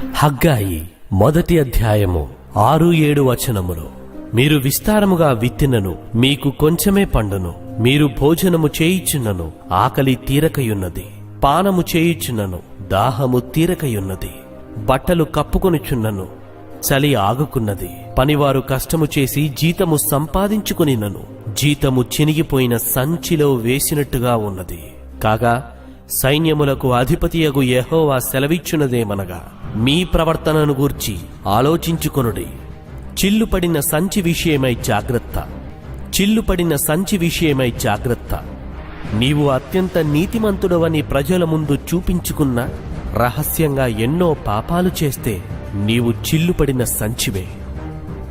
హగ్గాయి మొదటి అధ్యాయము ఆరు ఏడు వచనములు. మీరు విస్తారముగా విత్తినను మీకు కొంచెమే పండును మీరు భోజనము చేయిచున్నను ఆకలి తీరకయున్నది. పానము చేయిచున్నను దాహము తీరకయున్నది. బట్టలు కప్పుకొనిచున్నను చలి ఆగుకున్నది. పనివారు కష్టము చేసి జీతము సంపాదించుకునినను జీతము చినిగిపోయిన సంచిలో వేసినట్టుగా ఉన్నది. కాగా సైన్యములకు అధిపతియగు యహోవా సెలవిచ్చున్నదేమనగా మీ ప్రవర్తనను గూర్చి ఆలోచించుకొనుడి. చిల్లుపడిన సంచి విషయమై జాగ్రత్త. చిల్లుపడిన సంచి విషయమై జాగ్రత్త. నీవు అత్యంత నీతిమంతుడవని ప్రజల ముందు చూపించుకున్న రహస్యంగా ఎన్నో పాపాలు చేస్తే నీవు చిల్లుపడిన సంచివే.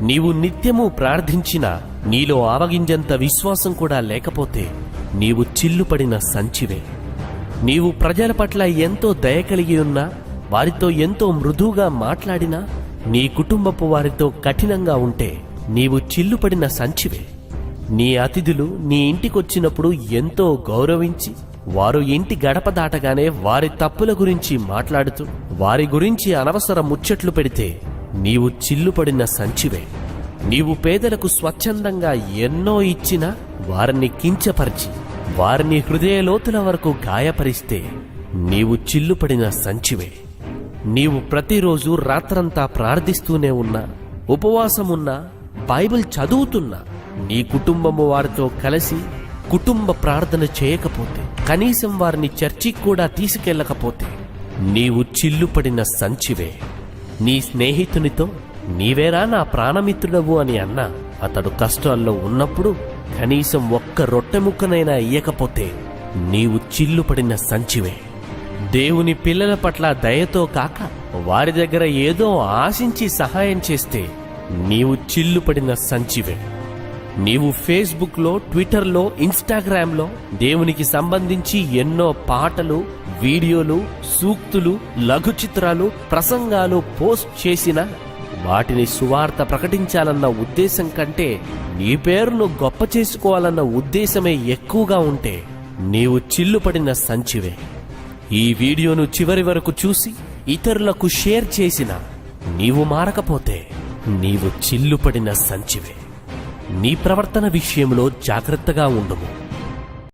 నీవు నిత్యము ప్రార్థించినా నీలో ఆవగింజంత విశ్వాసం కూడా లేకపోతే నీవు చిల్లుపడిన సంచివే. నీవు ప్రజల పట్ల ఎంతో దయ కలిగి ఉన్నా వారితో ఎంతో మృదువుగా మాట్లాడినా నీ కుటుంబపు వారితో కఠినంగా ఉంటే నీవు చిల్లుపడిన సంచివే. నీ అతిథులు నీ ఇంటికొచ్చినప్పుడు ఎంతో గౌరవించి వారు ఇంటి గడప దాటగానే వారి తప్పుల గురించి మాట్లాడుతూ వారి గురించి అనవసర ముచ్చట్లు పెడితే నీవు చిల్లుపడిన సంచివే. నీవు పేదలకు స్వచ్ఛందంగా ఎన్నో ఇచ్చినా వారిని కించపరిచి వారిని హృదయలోతుల వరకు గాయపరిస్తే నీవు చిల్లుపడిన సంచివే. నీవు ప్రతిరోజు రాత్రంతా ప్రార్థిస్తూనే ఉన్నా ఉపవాసమున్నా బైబిల్ చదువుతున్నా నీ కుటుంబము వారితో కలిసి కుటుంబ ప్రార్థన చేయకపోతే కనీసం వారిని చర్చికి కూడా తీసుకెళ్ళకపోతే నీవు చిల్లుపడిన సంచివే. నీ స్నేహితునితో నీవేరా నా ప్రాణమిత్రుడవు అని అన్నా అతడు కష్టాల్లో ఉన్నప్పుడు కనీసం ఒక్క రొట్టె ముక్కనైనా ఇయ్యకపోతే నీవు చిల్లుపడిన సంచివే. దేవుని పిల్లల పట్ల దయతో కాక వారి దగ్గర ఏదో ఆశించి సహాయం చేస్తే నీవు చిల్లుపడిన సంచివే. నీవు ఫేస్బుక్లో ట్విట్టర్లో ఇన్స్టాగ్రామ్లో దేవునికి సంబంధించి ఎన్నో పాటలు వీడియోలు సూక్తులు లఘు చిత్రాలు ప్రసంగాలు పోస్ట్ చేసిన వాటిని సువార్త ప్రకటించాలన్న ఉద్దేశం కంటే నీ పేరును గొప్ప చేసుకోవాలన్న ఉద్దేశమే ఎక్కువగా ఉంటే నీవు చిల్లుపడిన సంచివే. ఈ వీడియోను చివరి వరకు చూసి ఇతరులకు షేర్ చేసిన నీవు మారకపోతే నీవు చిల్లుపడిన సంచివే. నీ ప్రవర్తన విషయంలో జాగ్రత్తగా ఉండము.